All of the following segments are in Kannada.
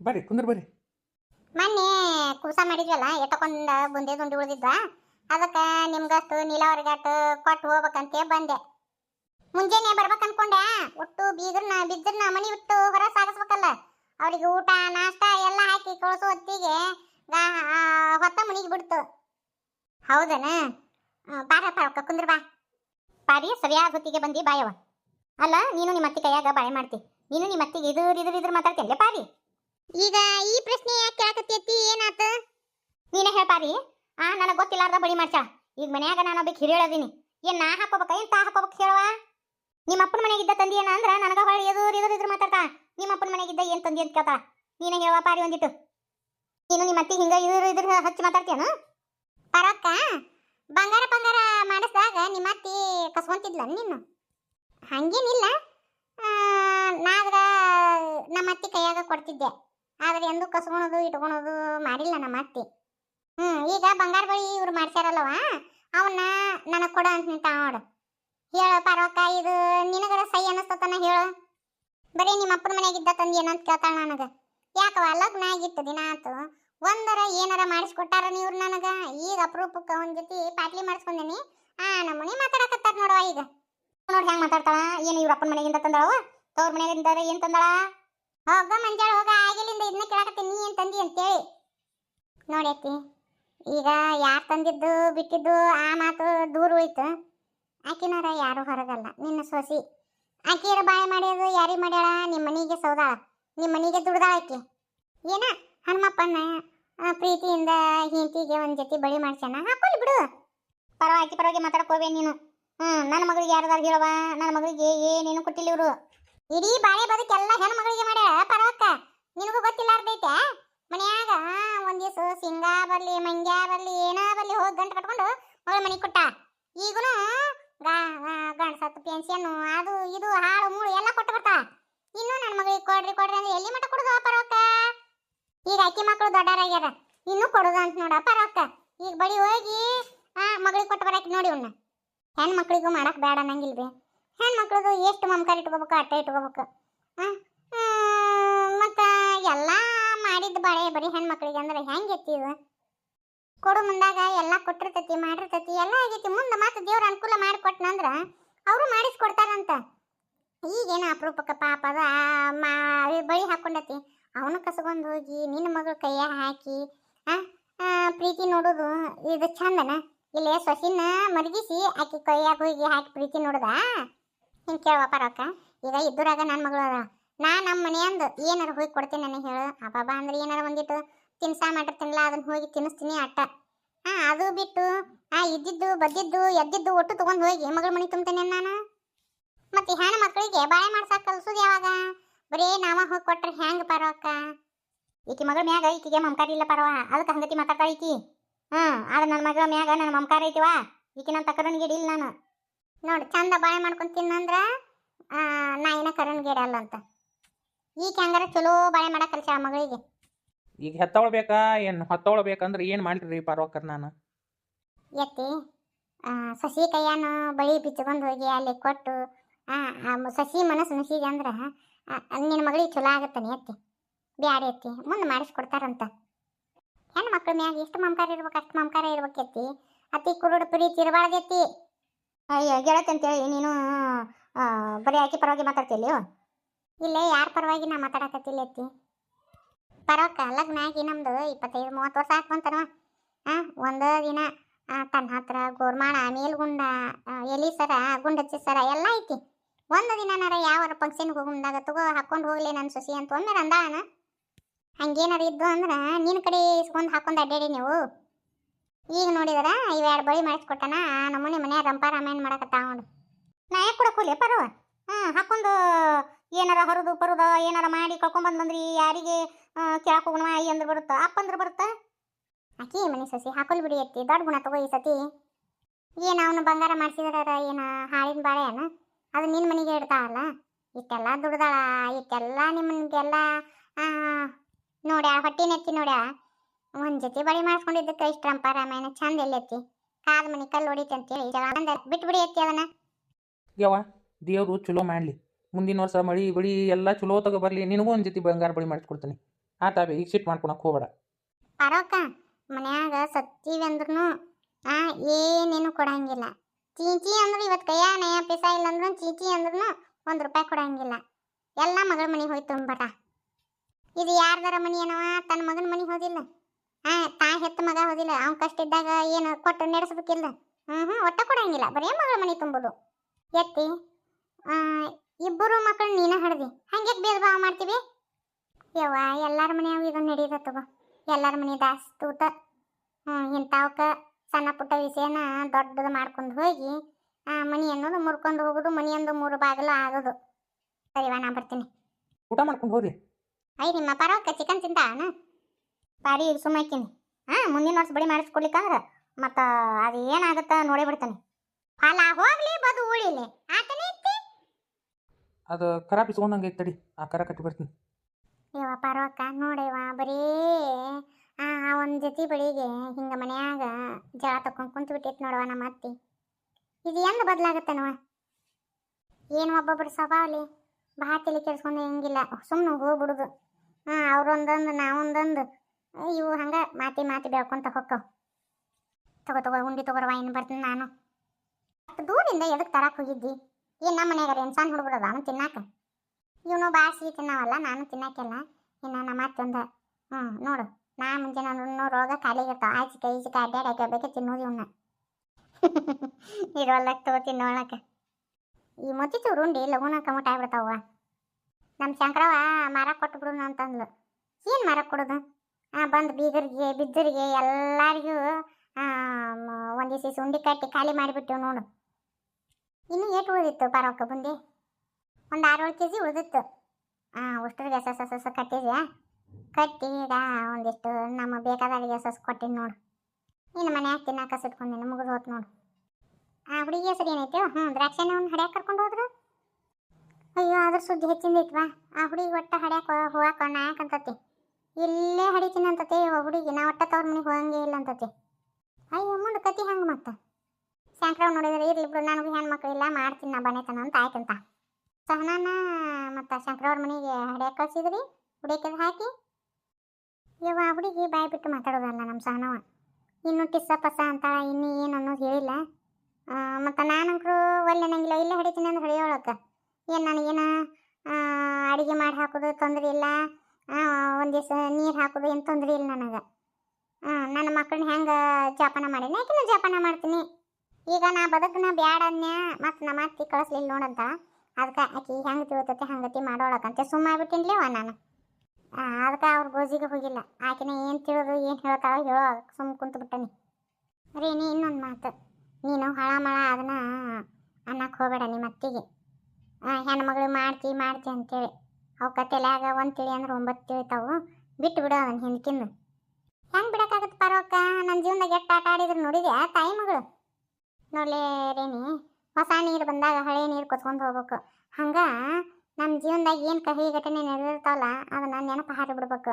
ಬರ್ರಿ, ಕುಂದ್ರ ಬರ್ರಿ. ಮೊನ್ನೆ ಕೂಸ ಮಾಡಿದ್ವಲ್ಲ ಎಟ್ಟಕೊಂಡ ಬುಂದೆ ದುಂಡಿ ಉಳಿದಿದ್ವ, ಅದಕ್ಕೆ ನಿಮ್ಗಷ್ಟು ನೀಲಾವರಿಗಾಟು ಕೊಟ್ಟು ಹೋಗ್ಬೇಕಂತ ಬಂದೆ. ಮುಂಜಾನೆ ಬರ್ಬೇಕು ಅನ್ಕೊಂಡೆ, ಒಟ್ಟು ಬೀಗ್ರನ್ನ ಬಿದ್ರನ್ನ ಮನಿ ಬಿಟ್ಟು ಹೊರ ಸಾಗಿಸ್ಬೇಕಲ್ಲ, ಅವ್ರಿಗೆ ಊಟ, ನಾಷ್ಟ ಎಲ್ಲ ಹಾಕಿ ಕಳಿಸೋ ಹೊತ್ತಿಗೆ ಹೊತ್ತ ಮುನಿಗೆ ಬಿಡ್ತು. ಹೌದನ? ಬಾರ ಪಾರಕ್ಕ ಕುಂದ್ರ ಬಾ. ಪಾರಿ ಸರಿಯಾದ ಹೊತ್ತಿಗೆ ಬಂದಿ ಬಾಯವ ಅಲ್ಲ, ನೀನು ನಿಮ್ಮ ಅತ್ತಿ ಕೈಯಾಗ ಬಾಯ ಮಾಡ್ತಿ. ನೀನು ನಿಮ್ಮ ಅತ್ತಿಗೆ ಇದ್ರ ಇದ್ರ ಇದ್ರ ಮಾತಾಡ್ತೇನೆ ಪಾರಿ ಈಗ ಈ ಪ್ರಶ್ನೆ ಯಾಕೆ ಏನಾತ? ನೀನ ಹೇಳ್ಪಾರಿ. ಆ, ನನಗೆ ಗೊತ್ತಿಲ್ಲಾರ್ದ ಬಡಿ ಮಾಡ್ಸಾ ಈಗ ಮನ್ಯಾಗ ನಾನು ಒಬ್ಬಕ್ಕೆ ಹಿರಿಯಳದೀನಿ ಏನ್ ನಾ ಹಾಕೋಬೇಕ, ಏನ್ ತಾ ಹಾಕೋಬೇಕ ಹೇಳುವ? ನಿಮ್ಮ ಅಪ್ಪನ ಮನೆಗಿದ್ದ ತಂದಿ ಏನ ಅಂದ್ರ ನನಗ ಹೊಳಿ ಎದುರು ಎದುರು ಇದ್ರ ಮಾತಾಡ್ತಾ. ನಿಮ್ಮ ಅಪ್ಪನ ಮನೆಗಿದ್ದ ಏನ್ ತಂದಿ ಅಂತ ಕೇಳ್ತಾ. ನೀನೇ ಹೇಳುವ ಪಾರಿ ಒಂದಿಟ್ಟು. ನೀನು ನಿಮ್ಮ ಅತ್ತಿ ಹಿಂಗ ಇದ್ರ ಇದ್ರ ಹಚ್ಚಿ ಮಾತಾಡ್ತೀಯನ? ಪರಕ್ಕ, ಬಂಗಾರ ಬಂಗಾರ ಮಾಡಿಸಿದಾಗ ನಿಮ್ಮ ಅತ್ತಿ ಕಸ್ಕೊಂತಿದ್ಲ ನೀನು ಹಂಗೇನಿಲ್ಲ. ನಾದ್ರ ನಮ್ಮ ಅತ್ತಿ ಕೈಯಾಗ ಕೊಡ್ತಿದ್ದೆ. ಆದ್ರೆ ಎಂದು ಕಸ್ಕೊಳೋದು, ಇಟ್ಕೊಳೋದು ಮಾಡಿಲ್ಲ ನಮ್ಮ ಅತ್ತಿ. ಹ್ಞೂ ಈಗ ಬಂಗಾರ ಬಳಿ ಇವ್ರು ಮಾಡ್ಸ್ಯಾರಲ್ಲವ ಅವನ್ನ ನನಗೆ ಕೊಡ ಅಂತ ನಿಂತ ನೋಡು. ಹೇಳ ಪಾರ್ವಕ್ಕ ಇದು ನಿನಗರ ಸೈ ಅನ್ನಿಸ್ತತನ ಹೇಳು. ಬರೀ ನಿಮ್ಮ ಅಪ್ಪನ ಮನೆಯಾಗಿದ್ದ ತಂದು ಏನಂತ ಕೇಳ್ತಾಳ ನನಗೆ. ಯಾಕವ ಲಗ್ನ ಆಗಿತ್ತು, ದಿನ ಆತು. ಒಂದರ ಏನಾರ ಮಾಡಿಸ್ಕೊಟ್ಟಾರ ನೀವ್ರು ನನಗೆ? ಈಗ ಅಪರೂಪಕ್ಕೆ ಒಂದ್ ಜೊತೆ ಪಾಟ್ಲಿ ಮಾಡಿಸ್ಕೊಂಡೇನಿ. ಆ, ನಮ್ಮನೆ ಮಾತಾಡಕತ್ತಾರ ನೋಡವ ಈಗ. ನೋಡಿ ಹೆಂಗೆ ಮಾತಾಡ್ತಾಳ? ಏನು ಇವ್ರ ಅಪ್ಪನ ಮನೆಗಿಂದ ತಂದಳವ ತವ್ರ ಮನೆಗಿಂದ ಏನು ತಂದಳ? ಹೋಗ ಮಂಜಾಳ ಹೋಗ. ಆಗಿಲಿಂದ ಇದನ್ನ ಕೇಳಕತ್ತೀನಿ. ನೀ ಏನ್ ತಂದಿ ಅಂತೇಳಿ. ನೋಡೈತಿ ಈಗ ಯಾರು ತಂದಿದ್ದು, ಬಿಟ್ಟಿದ್ದು, ಆ ಮಾತು ದೂರ ಹೋಯ್ತು. ಆಕಿನಾರ ಯಾರು ಹೊರಗಲ್ಲ. ನಿನ್ನ ಸೊಸಿ. ಆಕಿಯರ ಬಾಳೆ ಮಾಡ್ಯೋದು ಯಾರಿಗೆ ಮಾಡ್ಯಾಳ? ನಿಮ್ಮ ಮನೆಗೆ ಸೌದಾಳ. ನಿಮ್ಮ ಮನೆಗೆ ದುಡ್ದಾಳ ಏನ? ಹನುಮಪ್ಪನ ಪ್ರೀತಿಯಿಂದ ಹೆಂಡತಿಗೆ ಒಂದ್ ಜೊತೆ ಬಳಿ ಮಾಡ್ಸ್ಯಾನ? ಹಾಕೊಳ್ಳಿ ಬಿಡು. ಪರವಾಗಿ ಪರವಾಗಿ ಮಾತಾಡ್ಕೋಬೇ ನೀನು. ಹ್ಮ್, ನನ್ನ ಮಗಳಿಗೆ ಯಾರದಾರು ಹೇಳವ ನನ್ನ ಮಗಳಿಗೆ ಏನೇನು ಕೊಟ್ಟಿಲ್ಲ ಇವರು? ಇಡೀ ಬಾಳೆ ಬದುಕೆಲ್ಲ ಹೆಣ್ಣು ಮಗಳಿಗೆ ಮಾಡ್ಯಾಳ, ಪರವಕ್ಕ. ನಿನಗೂ ಗೊತ್ತಿಲ್ಲಾರ್ದೈತೆ? ಮನ್ಯಾಗ ಒಂದ್ ದಿವಸ ಸಿಂಗಾ ಬರ್ಲಿ, ಮಂಗ್ಯ ಬರ್ಲಿ, ಏನ ಬರ್ಲಿ ಹೋಗಿ ಗಂಟು ಕಟ್ಕೊಂಡು ಮಗಳ ಮನೆಗೆ ಕೊಟ್ಟ. ಈಗನು ಗಂಡಸತ್ತು ಪೆನ್ಷನ್, ಅದು ಇದು, ಹಾಳು, ಮೂಳು ಎಲ್ಲ ಕೊಟ್ಟು ಬರ್ತಾ ಇನ್ನು ನನ್ನ ಮಗಳಿಗೆ ಕೊಡ್ರಿ ಕೊಡ್ರಿ ಅಂದ್ರೆ ಎಲ್ಲಿ ಮಟ್ಟ ಕೊಡುದು, ಪರವಕ್ಕ? ಈಗ ಅಕ್ಕಿ ಮಕ್ಕಳು ದೊಡ್ಡರಾಗ್ಯಾರ, ಇನ್ನು ಕೊಡುದು ಅಂತ ನೋಡ, ಪರವಕ್ಕ. ಈಗ ಬಳಿ ಹೋಗಿ, ಆ, ಮಗಳಿಗೆ ಕೊಟ್ಟು ಬರಕ್ಕೆ ನೋಡಿ ಉಣ್ಣ ಹೆಣ್ ಮಕ್ಳಿಗೂ ಮಾಡಕ್ ಬೇಡ ಅನ್ನಂಗಿಲ್ರಿ ಹೆಣ್ ಮಕ್ಳದು ಎಷ್ಟು ಮಮಕಾರ ಇಟ್ಕೋಬೇಕು ಅಟ್ಟ ಇಟ್ಕೋಬೇಕು. ಮತ್ತು ಎಲ್ಲ ಮಾಡಿದ ಬಾಳೆ ಬರೀ ಹೆಣ್ಮಕ್ಳಿಗೆ ಅಂದ್ರೆ ಹೆಂಗೆ ಇದು? ಕೊಡು ಮುಂದಾಗ ಎಲ್ಲ ಕೊಟ್ಟಿರ್ತೈತಿ, ಮಾಡಿರ್ತೈತಿ, ಎಲ್ಲ ಆಗೈತಿ. ಮುಂದೆ ಮತ್ತೆ ದೇವ್ರ ಅನುಕೂಲ ಮಾಡಿಕೊಟ್ನಂದ್ರೆ ಅವರು ಮಾಡಿಸ್ಕೊಡ್ತಾರಂತ. ಈಗೇನು ಅಪರೂಪಕ್ಕೆ ಪಾಪ ಅದ. ಮಾ- ಬಳಿ ಹಾಕೊಂಡತಿ. ಅವನು ಕಸ್ಕೊಂಡು ಹೋಗಿ ನಿನ್ನ ಮಗಳು ಕೈಯ ಹಾಕಿ ಪ್ರೀತಿ ನೋಡೋದು ಇದು ಚಂದನ. ಇಲ್ಲೇ ಸೊಸಿನ ಮರಗಿಸಿ ಆಕೆ ಕೈಯಾಗ ಹೋಗಿ ಹಾಕಿ ಪ್ರೀತಿ ನೋಡುದ? ಹಿಂಗೆ ಕೇಳುವ ಪರಕ್ಕ ಈಗ ಇದ್ದೂರಾಗ ನನ್ನ ಮಗಳು ಅದ ನಾ ನಮ್ಮ ಮನೆಯಂದು ಏನಾರ ಹೋಗಿ ಕೊಡ್ತೀನಿ ನನಗೆ ಹೇಳು. ಅಬ್ಬಬ್ಬ ಅಂದ್ರೆ ಏನಾರ ಒಂದಿಟ್ಟು ತಿನ್ಸ ಮಾಡಿರ್ತೀನಿಲ್ಲ ಅದನ್ನ ಹೋಗಿ ತಿನ್ನಿಸ್ತೀನಿ ಅಟ್ಟ. ಹಾ, ಅದು ಬಿಟ್ಟು, ಆ ಇದ್ದಿದ್ದು, ಬದ್ದಿದ್ದು, ಎದ್ದಿದ್ದು ಒಟ್ಟು ತಗೊಂಡ್ ಹೋಗಿ ಮಗಳ ಮನೆ ತುಂಬ್ತೇನೆ ನಾನು. ಮತ್ತೆ ಹೆಣ್ಣು ಮಕ್ಕಳಿಗೆ ಬಾಳೆ ಮಾಡ್ಸಾಕ ಕಲ್ಸೋದು ಯಾವಾಗ? ಬರೀ ನಾವ ಹೋಗಿ ಕೊಟ್ರೆ ಹೆಂಗ್ ಪರವಕ್ಕ ಈಕಿ ಮಗಳ ಮ್ಯಾಗ, ಈಕಿಗೆ ಮಮಕಾರ ಇಲ್ಲ ಪರವ ಅದಕ್ಕೆ ಹಂಗತಿ ಮಾತಾಡ್ತಾ ಈಕಿ. ಹ್ಮ್, ಆದ್ರೆ ನನ್ನ ಮಗಳ ಮ್ಯಾಗ ನನ್ನ ಮಮಕಾರ ಐತಿವಾ? ಈಕಿ ನನ್ನ ತಕರನ್ಗೇಡಿ ಇಲ್ಲ ನಾನು. ನೋಡಿ ಚಂದ ಬಾಳೆ ಮಾಡ್ಕೊಂಡು ತಿನ್ನಂದ್ರ ಆ, ನಾ ಏನ ಕರನ್ಗೇಡಿ ಅಲ್ಲ ಅಂತ. ಈಗ ಹೆಂಗಾರ ಚಲೋ ಬಾಳೆ ಮಾಡಕ್ ಕಲ್ಸ ಮಗಳಿಗೆ? ಈಗ ಹೆತ್ತೊಳ್ಬೇಕಾ ಏನು ಹೊತ್ತೊಳ್ಬೇಕಂದ್ರೆ ಏನು ಮಾಡ್ರಿ ಪಾರ್ವಕ್ಕರ್ ನಾನು? ಎತ್ತಿ ಸಸಿ ಕೈಯನ್ನು ಬಳಿ ಬಿಚ್ಚಕೊಂಡು ಹೋಗಿ ಅಲ್ಲಿ ಕೊಟ್ಟು ಆ, ಆ ಸಸಿ ಮನಸ್ಸು ನಸಿಗೆ ಅಂದ್ರೆ ನಿನ್ನ ಮಗಳಿಗೆ ಚಲೋ ಆಗತ್ತಾನೆ ಎತ್ತಿ? ಬ್ಯಾಡ ಎತ್ತಿ ಮುಂದೆ ಮಾಡಿಸ್ಕೊಡ್ತಾರಂತ ಹೆಣ್ಣು ಮಕ್ಳ ಮ್ಯಾಗ ಎಷ್ಟು ಮಮಕಾರ ಇರ್ಬೇಕು ಅಷ್ಟು ಮಮಕಾರ ಇರ್ಬೇಕೈತಿ ಅತಿ ಕುರುಡು ಪ್ರೀತಿ ಇರಬಾರ್ದೆತ್ತಿ ಅಯ್ಯ ಗೆಳತಿ ಅಂತೇಳಿ ನೀನು ಬರೀ ಆಕಿ ಪರವಾಗಿ ಮಾತಾಡ್ತಿಲ್ಲ ಇಲ್ಲೇ ಯಾರ ಪರವಾಗಿ ನಾ ಮಾತಾಡಕತ್ತಿಲ್ಲ ಅತ್ತಿ. ಪರವಕ್ಕ, ಲಗ್ನ ಆಗಿ ನಮ್ದು ಇಪ್ಪತ್ತೈದು, ಮೂವತ್ತು ವರ್ಷ ಬಂತನವ ಆ, ಒಂದು ದಿನ ತನ್ನ ಹತ್ರ ಗೋರ್ಮಾಳ ಮೇಲ್ಗುಂಡ ಎಲಿ ಸರ ಗುಂಡಚ್ಚಿ ಸರ ಎಲ್ಲ ಐತಿ. ಒಂದು ದಿನನಾರ ಯಾವ ಫಂಕ್ಷನ್ಗೆ ಹೋಗುಂದಾಗ ತಗೋ, ಹಾಕೊಂಡು ಹೋಗ್ಲಿ ನನ್ನ ಸೊಸಿ ಅಂತ ಒಮ್ಮೆ ಅಂದಾಳನ ಹಂಗೇನಾರ ಇದ್ದು ಅಂದ್ರೆ ನಿನ್ನ ಕಡೆ ಇಸ್ಕೊಂಡು ಹಾಕೊಂಡು ಅಡ್ಡಾಡಿ ನೀವು. ಈಗ ನೋಡಿದ್ರ ಇವೆರಡು ಬಳಿ ಮಾಡಿಸ್ಕೊಟ್ಟನ, ನಮ್ಮನೆ ಮನೆ ರಂಪ ರಾಮಾಯಣ ಮಾಡಕತ್ತಾವ ನೋಡು ನಾ ಯಾಕೆ ಕೂಡ ಕೂಲಿ ಪರವ? ಹಾಂ ಹಾಕೊಂಡು ಏನಾರ ಹರಿದು ಪರದು, ಏನಾರ ಮಾಡಿ ಕಳ್ಕೊಂಬಂದು ಬಂದ್ರಿ, ಯಾರಿಗೆ ಕೇಳಕ್ಕೆ ಹೋಗೋಣ ಆಯಿ ಅಂದ್ರೆ ಬರುತ್ತಾ, ಅಪ್ಪ ಅಂದ್ರೆ ಬರುತ್ತಾ? ಆಕಿ ಮನೆ ಸಸಿ, ಹಾಕೊಲ್ ಬಿಡಿ ಎತ್ತಿ ದೊಡ್ಡ ಗುಣ ತಗೋ ಈ ಸತಿ. ಏನು ಅವನು ಬಂಗಾರ ಮಾಡಿಸಿದಾರ, ಏನು ಹಾಳಿನ ಬಾಳೆ ಏನ ಅದು ನಿನ್ನ ಮನೆಗೆ ಇಡ್ತಾಳಲ್ಲ? ಇಷ್ಟೆಲ್ಲ ದುಡ್ದಾಳ, ಇಷ್ಟೆಲ್ಲ ನಿಮ್ಮನ್ಗೆಲ್ಲ ನೋಡ್ಯಾ ಹೊಟ್ಟೆ ನೆತ್ತಿ ನೋಡ್ಯಾ? ಒಂದು ಜೊತೆ ಬಳಿ ಮಾಡಿಸ್ಕೊಂಡಿದ್ದಕ್ಕೆ ಇಷ್ಟ ರಾಮಾಯಣ ಚಂದ ಎಲ್ಲೈತಿ. ಕಾದ ಮನೆ ಕಲ್ಲು ಹೊಡಿತಿ ಅಂತೇಳಿ ಜಗಳ ಬಿಟ್ಬಿಡಿ ಐತಿ ಅದನ್ನ ಯವ್ವ ದೇವ್ರು ಚಲೋ ಮಾಡ್ಲಿ. ಮುಂದಿನ ವರ್ಷ ಮಳಿ ಬಳಿ ಎಲ್ಲ ಚಲೋ ತಗೋ ಬರಲಿ. ನಿನಗೂ ಒಂದ್ ಜೊತೆ ಬಂಗಾರ ಬಳಿ ಮಾಡಿಸ್ಕೊಡ್ತೀನಿ. ತಾವೇ ಈಗ ಸಿಟ್ ಮಾಡ್ಕೊಳಕ್ ಹೋಗ್ಬೇಡ. ಅರೋಕ ಮನ್ಯಾಗ ಸತ್ತೀವಿ ಅಂದ್ರೂ ಆ ಏನೇನು ಕೊಡಂಗಿಲ್ಲ. ಚೀಚಿ ಅಂದ್ರೆ ಇವತ್ತು ಕೈಯ ನಯ ಪಿಸ ಇಲ್ಲ ಅಂದ್ರು ಚೀಚಿ ಅಂದ್ರೂ ಒಂದು ರೂಪಾಯಿ ಕೊಡಂಗಿಲ್ಲ. ಎಲ್ಲ ಮಗಳ ಮನೆಗೆ ಹೋಯ್ತು ಬಟ ಇದು ಯಾರ್ದಾರ ಮನಿ ಏನವ ತನ್ನ ಮಗನ ಮನೆಗೆ ಹೋದಿಲ್ಲ. ಆ ತಾ ಹೆತ್ತ ಮಗ ಹೋದಿಲ್ಲ. ಅವ್ನ ಕಷ್ಟ ಇದ್ದಾಗ ಏನು ಕೊಟ್ಟು ನಡೆಸಬೇಕಿಲ್ಲ ಹ್ಮ್ ಹ್ಮ್ ಒಟ್ಟ ಕೊಡಂಗಿಲ್ಲ. ಬರೀ ಮಗಳ ಮನೆ ತುಂಬುದು. ಎತ್ತಿ. ಆ, ಇಬ್ಬರು ಮಕ್ಕಳು ನೀನ ಹಡ್ದಿ. ಹಂಗೆ ಭೇದ ಭಾವ ಮಾಡ್ತೀವಿ? ಯವ್ವ ಎಲ್ಲಾರ ಮನ್ಯಾಗ ಇದನ್ನ ನಡೀದ ತಗೋ. ಎಲ್ಲಾರ ಮನೆ ದಾಸ್ ತೂತ. ಹ್ಞೂ ಇಂಥವಕ್ಕೆ ಸಣ್ಣ ಪುಟ್ಟ ವಿಷಯನ ದೊಡ್ಡದು ಮಾಡ್ಕೊಂಡು ಹೋಗಿ ಆ ಮನಿ ಅನ್ನೋದು ಮುರ್ಕೊಂಡು ಹೋಗುದು ಮನಿ ಅಂದು ಮೂರು ಬಾಗಿಲು ಆಗೋದು. ಸರಿವಾ ನಾ ಬರ್ತೀನಿ. ಊಟ ಮಾಡ್ಕೊಂಡು ಹೋಗ್ರಿ ಐ ನಿಮ್ಮ ಪರವಕ್ಕ ಚಿಕನ್ ತಿಂತಾನ ಪಾರಿ ಸುಮ್ಮಾಕಿನಿ ಹಾಂ ಮುಂದಿನ ವರ್ಷ ಬಡಿ ಮಾಡಿಸ್ಕೊಡ್ಲಿಕ್ಕಂದ್ರೆ ಮತ್ತ ಅದು ಏನಾಗತ್ತ ನೋಡೇ ಬಿಡ್ತಾನೆ. ಅಲ್ಲ ಹೋಗ್ಲಿ ಬದು ಉಳಿಲಿ ಆತನೇ ಇತ್ತಿ ಅದು ಖರಾಬ್ ಇಸ್ಕೊಂಡಂಗೆ ತಡಿ. ಆ ಕರ ಕಟ್ಟಿ ಬರ್ತೀನಿ. ಇವ ಪರ್ವಕ್ಕ ನೋಡೇವ ಬರೀ ಆ ಒಂದು ಜೊತೆ ಬಳಿಗೆ ಹಿಂಗೆ ಮನ್ಯಾಗ ಜಳ ತಕೊಂಡ್ ಕುಂತು ಬಿಟ್ಟೈತಿ ನೋಡವ ನಮ್ಮ ಅತ್ತಿ. ಇದು ಎಂದು ಬದಲಾಗತ್ತನವ ಏನು ಒಬ್ಬೊಬ್ರು ಸ್ವಭಾವಲಿ? ಬಹಳ ತಲೆ ಕೆಡ್ಸ್ಕೊಂಡು ಹೆಂಗಿಲ್ಲ. ಸುಮ್ಮನೆ ಹೋಗ್ಬಿಡುದು. ಹಾಂ ಅವ್ರೊಂದೊಂದು ನಾವೊಂದೊಂದು. ಇವು ಹಂಗೆ ಮಾತಿ ಮಾತಿ ಬೆಳ್ಕೊಂತ ಹೊಕ್ಕವ್ ತಗೋ ತಗೋ, ಉಂಡಿ ತಗೋರವ ಇನ್ನು ಬರ್ತೀನಿ ನಾನು. ಅಷ್ಟು ದೂರಿಂದ ಎದಕ್ಕೆ ತರಕ್ಕೆ ಹೋಗಿದ್ದಿ? ಏನು ನಮ್ಮ ಮನ್ಯಾಗಾರ ಏನು ಸಣ್ಣ ಹುಡುಗರು ಅವನು ತಿನ್ನಾಕ? ಇವನು ಬಾಸಿ ತಿನ್ನವಲ್ಲ, ನಾನು ತಿನ್ನಕ್ಕೆಲ್ಲ ಇನ್ನ ನಮ್ಮ ಅತ್ತೊಂದ ಹ್ಞೂ ನೋಡು. ನಾ ಮುಂಜಾನೆ ಒಂದು ರೋಗ ಇರ್ತಾವ ಆಚಿಕ ಈಚಿಕ ಅಡ್ಡಾಡಿ ಹಾಕಬೇಕೆ ತಿನ್ನೋದು ಇವನ್ನ ಇರೋಲ್ಲಕ್ಕೆ ತಗೋ ತಿನ್ನೋಳಕ್ಕೆ ಈ ಮೊತ್ತಿಚೂರು ಉಂಡಿ ಲಗುನ ಕಮಟ ಆಗ್ಬಿಡ್ತಾವ ನಮ್ಮ ಶಂಕರವ ಮರ ಕೊಟ್ಟು ಬಿಡೋಣ ಅಂತಂದ್ಲು. ಏನು ಮರ ಕೊಡೋದು? ಬಂದು ಬೀಗರಿಗೆ ಬಿದ್ದರಿಗೆ ಎಲ್ಲರಿಗೂ ಒಂದಿಸಿ ಸುಂಡಿ ಕಟ್ಟಿ ಖಾಲಿ ಮಾಡಿಬಿಟ್ಟು ನೋಡು. ಇನ್ನು ಏಟು ಉಳಿದಿತ್ತು ಬರೋಕೆ ಬಂದೆ? ಒಂದು ಆರೇಳು ಕೆ ಜಿ ಉಳಿದಿತ್ತು ಹಾಂ ಎಸ್ ಎಸ್ ಎಸ್ ಕಟ್ಟಿದ್ಯಾ? ಕಟ್ಟಿ ಈಗ ಒಂದಿಷ್ಟು ನಮ್ಮ ಬೇಕಾದವರಿಗೆ ಎಸ್ ಕೊಟ್ಟಿನಿ ನೋಡು. ಇನ್ನು ಮನೆ ಹಾಕಿ ತಿನ್ನಾಕ ಸುಟ್ಕೊಂಡಿನಿ ಮುಗಿದು ಹೋತು ನೋಡು. ಆ, ಹುಡುಗಿ ಹೆಸರು ಏನೈತೆ? ಹ್ಞೂ ದ್ರಾಕ್ಷಿನ ಒಂದು ಹಡ್ಯಾಕ ಕರ್ಕೊಂಡು ಹೋದ್ರು? ಅಯ್ಯೋ, ಅದ್ರ ಸುದ್ದಿ ಹೆಚ್ಚಿಂದೈತ್ವಾ ಆ ಹುಡುಗಿ ಒಟ್ಟು ಹಡ್ಯಾಕ ಹೋಗಾಕ ನಾಯಕಂತತಿ ಇಲ್ಲೇ ಹಡಿತೀನಿ ಅಂತತೆ ಹುಡುಗಿ, ನಾ ಒಟ್ಟ ತವ್ರ ಮನೆಗೆ ಹೋಗಂಗೆ ಇಲ್ಲ ಅಂತತೆ. ಅಯ್ಯೋ, ಮುಂದೆ ಕತಿ ಹಂಗೆ ಮತ್ತೆ? ಶಂಕರವ್ ನೋಡಿದ್ರೆ ಇರ್ಲಿ ಬಿಡು, ನನಗೂ ಹೆಣ್ಮಕ್ಳು ಇಲ್ಲ, ಮಾಡ್ತೀನಿ ನಾ ಬನೇತನ ಅಂತ ಆಯ್ತಂತ. ಸಹನಾನ ಮತ್ತು ಶಂಕರವ್ರ ಮನೆಗೆ ಹಡಿಯಕ್ಕೆ ಕಳ್ಸಿದ್ರಿ? ಹುಡುಕದ ಹಾಕಿ. ಇವ ಹುಡುಗಿ ಬಾಯಿ ಬಿಟ್ಟು ಮಾತಾಡೋದಲ್ಲ ನಮ್ಮ ಸಹನವ. ಇನ್ನು ಟಿಸ್ಸ ಪಸ ಅಂತ ಇನ್ನು ಏನು ಅನ್ನೋದು ಹೇಳಿಲ್ಲ. ಮತ್ತು ನಾನಂಕರು ಒಲ್ಲೆ ನಂಗಿಲ್ಲ, ಇಲ್ಲೇ ಹಿಡಿತೀನಿ ಅಂದ್ರೆ ಹಿಡಿಯೋಳಕ್ಕೆ ಏನು ನನಗೇನು ಅಡುಗೆ ಮಾಡಿ ಹಾಕೋದು ತೊಂದರೆ ಇಲ್ಲ ಒಂದು ದಿವಸ ನೀರು ಹಾಕೋದು ಏನು ತೊಂದರೆ ಇಲ್ಲ ನನಗೆ. ಹಾಂ ನನ್ನ ಮಕ್ಕಳನ್ನ ಹೆಂಗೆ ಜೋಪಾನ ಮಾಡೀನಿ? ಯಾಕಿನ ಜೋಪಾನ ಮಾಡ್ತೀನಿ? ಈಗ ನಾ ಬದುಕನ್ನ ಬ್ಯಾಡ ಅನ್ಯ ಮತ್ತು ನಮ್ಮ ಅತ್ತಿ ಕಳಿಸ್ಲಿಲ್ಲ ನೋಡಂತ ಅದಕ್ಕೆ ಆಕಿ ಹೆಂಗೆ ತಿಳ್ತೈತೆ ಹಂಗತಿ ಮಾಡೋಳಕಂತೆ ಸುಮ್ಮ ಅವ ನಾನು. ಅದಕ್ಕೆ ಅವ್ರ ಗೋಜಿಗೆ ಹೋಗಿಲ್ಲ. ಆಕಿನ ಏನು ತಿಳಿದು, ಏನು ಹೇಳ್ತಾಳ ಹೇಳೋ ಸುಮ್ಮ ಕುಂತು ಬಿಟ್ಟನಿ. ರೀ ಇನ್ನೊಂದು ಮಾತು. ನೀನು ಹಳ ಮಳ ಅದನ್ನ ಅನ್ನಕ್ಕೆ ಹೋಗಬೇಡ ನಿಮ್ಮ ಅತ್ತಿಗೆ ಹೆಣ್ಮಗಳು ಮಾಡ್ತಿ ಮಾಡ್ತಿ ಅಂತೇಳಿ. ಅವು ಕತೆಲ್ಯಾಗ ಒಂದು ತಿಳಿ ಅಂದ್ರೆ ಒಂಬತ್ತು ತಿಳಿತಾವು ಬಿಟ್ಟು ಬಿಡು ಅದನ್ನ ಹಿಂದ್ಕಿಂದು ಹೆಂಗೆ ಬಿಡೋಕ್ಕಾಗತ್ತೆ ಪರವಕ್ಕ ನನ್ನ ಜೀವನದಾಗ ಎಷ್ಟು ಆಟ ಆಡಿದ್ರು ನೋಡಿದ್ಯಾ ತಾಯಿ ಮಗಳು? ನೋಡ್ಲೇ ರೇನಿ ಹೊಸ ನೀರು ಬಂದಾಗ ಹಳೆ ನೀರು ಕೊತ್ಕೊಂಡು ಹೋಗ್ಬೇಕು. ಹಂಗೆ ನಮ್ಮ ಜೀವನದಾಗ ಏನು ಕಹಿ ಘಟನೆ ನಡೆದಿರ್ತಾವಲ್ಲ ಅದನ್ನ ನೆನಪು ಹಾರಿ ಬಿಡ್ಬೇಕು.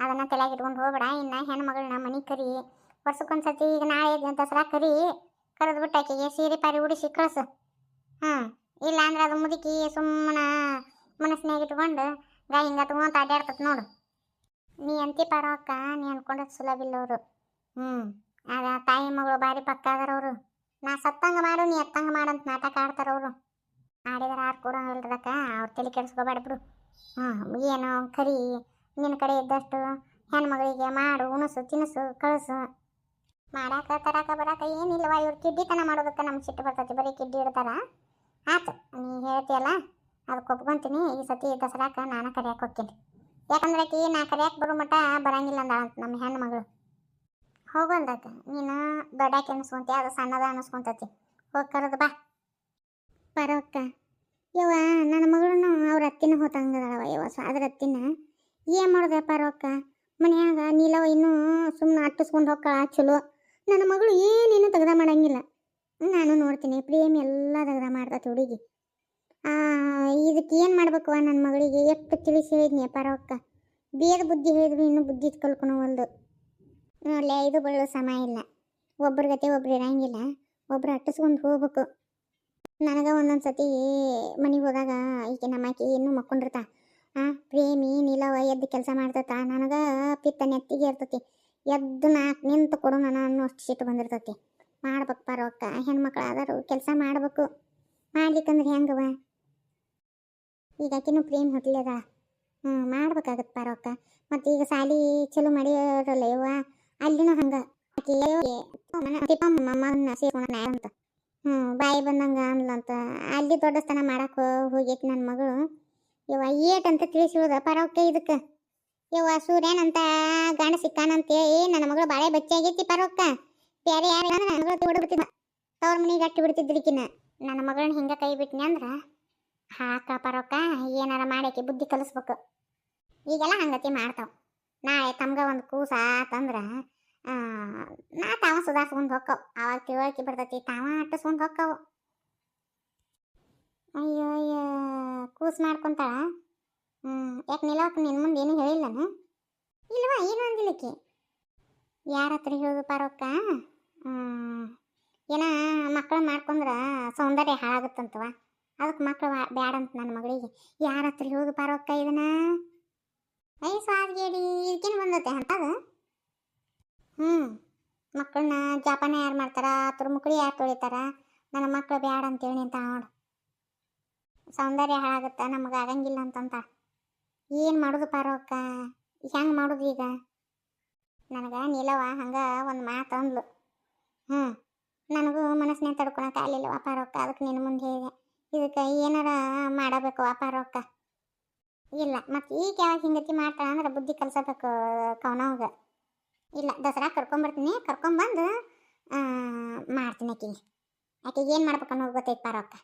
ಅದನ್ನ ತಲೆಯಾಗಿ ಇಟ್ಕೊಂಡು ಹೋಗ್ಬೇಡ. ಇನ್ನು ಹೆಣ್ಮಗಳನ್ನ ಮನೆ ಕರಿ. ವರ್ಷಕ್ಕೊಂದು ಸತಿ ಈಗ ನಾಳೆ ದಸರಾ ಕರಿ. ಕರೆದು ಬಿಟ್ಟು ಆಕೆಗೆ ಸೀರೆ ಪಾರಿ ಉಡಿಸಿ ಕಳ್ಸು. ಹಾಂ ಇಲ್ಲ ಅಂದ್ರೆ ಅದು ಮುದುಕಿ ಸುಮ್ಮನೆ ಮನಸ್ಸಿನಾಗ ಇಟ್ಕೊಂಡು ಗಾಯ ಹಿಂಗೆ ತಗೊಂತ ಅಡ್ಡಾಡ್ತತ್ ನೋಡು. ನೀ ಅಂತಿ ಪರವಕ್ಕ ನೀ ಅನ್ಕೊಂಡದ್ ಸುಲಭ ಇಲ್ಲ ಅವರು. ಹ್ಞೂ ಆಗ ತಾಯಿ ಮಗಳು ಭಾರಿ ಪಕ್ಕ ಅವರು. ನಾ ಸತ್ತಂಗ ಮಾಡು, ನೀ ಎತ್ತಂಗ ಮಾಡಂತ ನಾಟಕ ಆಡ್ತಾರ ಅವರು. ಆಡಿದಾರೆ ಆರು ಕೂಡ ಹೇಳ್ರಕ್ಕ ಅವ್ರು ತಲೆ ಕೆಡಿಸ್ಕೋಬೇಡ ಬಿಡು. ಹ್ಞೂ ಏನು ಕರಿ ನಿನ್ನ ಕಡೆ ಇದ್ದಷ್ಟು ಹೆಣ್ಮಗಳಿಗೆ ಮಾಡು, ಉಣಸು, ತಿನಿಸು, ಕಳಿಸು. ಮಾಡಾಕ, ತರಾಕ, ಬರಾಕ ಏನಿಲ್ಲವ ಇವ್ರು ಕಿಡ್ಡಿತನ ಮಾಡೋದಕ್ಕೆ ನಮ್ಗೆ ಸಿಟ್ಟು ಬರ್ತೈತಿ. ಬರೀ ಕಿಡ್ಡಿ ಇಡ್ತಾರ. ಆತು, ನೀ ಹೇಳ್ತೀಯಲ್ಲ ಅದಕ್ಕೆ ಒಪ್ಕೊಂತೀನಿ, ಈ ಸತಿ ದಸರಾಕ ನಾನು ಕರೆಯಕ್ಕೆ ಹೋಗ್ತೀನಿ. ಯಾಕಂದ್ರೆ ಆಕಿ ನಾ ಕರೆಯಕ್ಕೆ ಬರೋ ಮಟ್ಟ ಬರಂಗಿಲ್ಲ ಅಂದ ನಮ್ಮ ಹೆಣ್ಣು ಮಗಳು. ಹೋಗಲ್ದಕ್ಕ ನೀನು ದೊಡ್ಡಾಕಿ ಅನಿಸ್ಕೊಂತಿ, ಅದು ಸಣ್ಣದ ಅನಿಸ್ಕೊಂತತಿ. ಹೋಗಿ ಕರೆದು ಬಾ. ಬರೋಕ್ಕ ಯವ್ವ, ನನ್ನ ಮಗಳನ್ನು ಅವ್ರ ಅತ್ತಿನ ಹೋತಂಗದಳವ ಯವ್ವ. ಸೊ, ಅದ್ರ ಅತ್ತಿನ ಏನು ಮಾಡೋದೆ ಪರೋಕ್ಕ ಮನ್ಯಾಗ ನೀಲವ ಇನ್ನೂ ಸುಮ್ಮನೆ ಅಟ್ಟಿಸ್ಕೊಂಡು ಹೋಗ್ಕಳ ಚಲೋ. ನನ್ನ ಮಗಳು ಏನೇನು ತೆಗ್ದ ಮಾಡಂಗಿಲ್ಲ. ನಾನು ನೋಡ್ತೀನಿ, ಪ್ರೇಮ್ ಎಲ್ಲ ತೆಗ್ದ ಮಾಡ್ತತಿ ಹುಡುಗಿ. ಇದಕ್ಕೆ ಏನು ಮಾಡ್ಬೇಕು ನನ್ನ ಮಗಳಿಗೆ? ಎಷ್ಟು ತಿಳಿಸಿ ಹೇಳಿದ್ನಿ ಪರವಕ್ಕ ಬೇರೆ ಬುದ್ಧಿ ಹೇಳಿದ್ರು ಇನ್ನೂ ಬುದ್ಧಿ ಕಲ್ಕೊಳವಲ್ದು ನೋಡಲಿ, ಇದು ಬಳ್ಳು ಸಮ ಇಲ್ಲ. ಒಬ್ಬರ ಗತೆ ಒಬ್ರು ಇರಂಗಿಲ್ಲ. ಒಬ್ರು ಅಟ್ಟಿಸ್ಕೊಂಡು ಹೋಗ್ಬೇಕು. ನನಗೆ ಒಂದೊಂದು ಸತಿ ಮನೆಗೆ ಹೋದಾಗ ಈಕೆ ನಮ್ಮ ಆಕಿ ಇನ್ನೂ ಮಕ್ಕೊಂಡಿರ್ತಾ. ಆ, ಪ್ರೇಮಿ ನಿಲವ ಎದ್ದು ಕೆಲಸ ಮಾಡ್ತಾ ನನಗೆ ಪಿತ್ತ ನೆತ್ತಿಗೆ ಇರ್ತತಿ. ಎದ್ದು ನಾಲ್ಕು ನಿಂತು ಕೊಡು ನಾನು ಅನ್ನೋಷ್ಟು ಸಿಟ್ಟು ಬಂದಿರ್ತತಿ. ಮಾಡ್ಬೇಕು ಪರವಕ್ಕ ಹೆಣ್ಮಕ್ಳು ಆದರೂ ಕೆಲಸ ಮಾಡ್ಬೇಕು. ಮಾಡ್ಲಿಕ್ಕಂದ್ರೆ ಹೆಂಗವ ಈಗ ಆಕಿನೂ ಪ್ರೇಮ್ ಹೊಟ್ಲದ ಹ್ಞೂ ಮಾಡ್ಬೇಕಾಗತ್ತೆ ಪರವಕ್ಕ ಮತ್ತು ಈಗ ಸಾಲಿ ಚಲೋ ಮಾಡಿರಲ್ಲ ಇವ ಅಲ್ಲಿನೂ ಹಂಗೆ. ಆಕೆ ತಿಪ್ಪಮ್ಮನ್ನ ಸೇರ್ಕೊಂಡ ಅಂತ. ಹ್ಞೂ ಬಾಯಿ ಬಂದಂಗೆ ಅಂದ್ಲಂತ ಅಲ್ಲಿ ದೊಡ್ಡಸ್ತನ ಮಾಡಕ್ಕೆ ಹೋಗೈತಿ ನನ್ನ ಮಗಳು. ಯವ್ವ, ಏಟ್ ಅಂತ ತಿಳಿಸುವುದ ಪರೋಕ್ಕೆ ಇದಕ್ಕೆ? ಯವ್ವ ಸೂರ್ಯನಂತ ಗಂಡ ಸಿಕ್ಕಾನಂತ ಏ ನನ್ನ ಮಗಳು ಬಾಳೆ ಬಚ್ಚಾಗೈತಿ ಪರವಕ್ಕ ಬೇರೆ ಯಾರು ನನ್ನ ಮಗಳು ಬಿಡ್ಬಿಡ್ತಿದ್ದ ತವ್ರ ಮನೆಗೆ ನನ್ನ ಮಗಳನ್ನ ಹಿಂಗೆ ಕೈ ಬಿಟ್ನಿ ಅಂದ್ರೆ ಹಾಕ ಪರೋಕ ಏನಾರ ಮಾಡಕ್ಕೆ ಬುದ್ಧಿ ಕಲಿಸ್ಬೇಕು. ಈಗೆಲ್ಲ ಹಂಗತಿ ಮಾಡ್ತಾವ. ನಾಳೆ ತಮ್ಗೆ ಒಂದು ಕೂಸ ಆತಂದ್ರೆ ನಾ ತಾವ ಸುಧಾರಿಸ್ಕೊಂಡು ಹೊಕ್ಕವು. ಅವಾಗ ತಿಳುವಳಿಕೆ ಬರ್ತೈತಿ, ತಾವ ಅಟ್ಟಿಸ್ಕೊಂಡು ಹೊಕ್ಕವು. ಅಯ್ಯೋ ಅಯ್ಯೋ, ಕೂಸ್ ಮಾಡ್ಕೊಂತಾಳ? ಯಾಕೆ ನಿಲ್ಲವಕ್ಕೆ ನಿನ್ನ ಮುಂದೆ ಏನು ಹೇಳಿಲ್ಲನ ಇಲ್ವಾ, ಏನು ಅಂದಿಲ್ಲಕ್ಕೆ ಯಾರ ಹತ್ರ ಹೇಳೋದು ಪಾರಕ್ಕ ಏನ ಮಕ್ಕಳು ಮಾಡ್ಕೊಂಡ್ರೆ ಸೌಂದರ್ಯ ಹಾಳಾಗುತ್ತಂತವ ಅದಕ್ಕೆ ಮಕ್ಕಳು ಬ್ಯಾಡ ಅಂತ ನನ್ನ ಮಗಳಿಗೆ. ಯಾರ ಹತ್ರ ಹೋಗಿ ಬರೋಕ್ಕ ಇದನ್ನ? ಐ ಸ್ವಾದ್ಗೇಡಿ ಇದಕ್ಕೇನು ಬಂದತೆ ಅಂತದು ಹ್ಞೂ ಮಕ್ಕಳನ್ನ ಜಾಪಾನ ಯಾರು ಮಾಡ್ತಾರ? ತುರುಮುಕಳಿ ಯಾರು ತೊಳಿತಾರ? ನನ್ನ ಮಕ್ಕಳು ಬ್ಯಾಡ ಅಂತೇಳಿ ಅಂತ ನೋಡು. ಸೌಂದರ್ಯ ಹಾಳಾಗುತ್ತ? ನಮಗೆ ಆಗಂಗಿಲ್ಲ ಅಂತಂತ. ಏನು ಮಾಡೋದು ಪಾರೋಕ್ಕ ಹೆಂಗೆ ಮಾಡೋದು ಈಗ? ನನಗೆ ನೀಲವ ಹಂಗೆ ಒಂದು ಮಾತು ಅಂದ್ಲು. ಹ್ಞೂ ನನಗೂ ಮನಸ್ಸಿನ ತಡ್ಕೊಳಕ್ಕೆ ಆಗಲಿಲ್ಲ ಪಾರೋಕ್ಕ ಅದಕ್ಕೆ ನಿನ್ನ ಮುಂದೆ ಹೇಳಿದೆ. ಇದಕ್ಕೆ ಏನಾರ ಮಾಡಬೇಕು ಪಾರವಕ್ಕ ಇಲ್ಲ, ಮತ್ತು ಈಗ ಯಾವಾಗ ಹಿಂಗತಿ ಮಾಡ್ತಾಳೆ ಅಂದ್ರೆ ಬುದ್ಧಿ ಕಲ್ಸಬೇಕು ಕವನವಾಗ ಇಲ್ಲ, ದಸರಾ ಕರ್ಕೊಂಬರ್ತೀನಿ, ಕರ್ಕೊಂಬಂದು ಮಾಡ್ತೀನಿ ಆಕೆಗೆ. ಆಕೆಗೆ ಏನು ಮಾಡ್ಬೇಕು ಅನ್ನೋದು ಗೊತ್ತೈತೆ ಪಾರವಕ್ಕ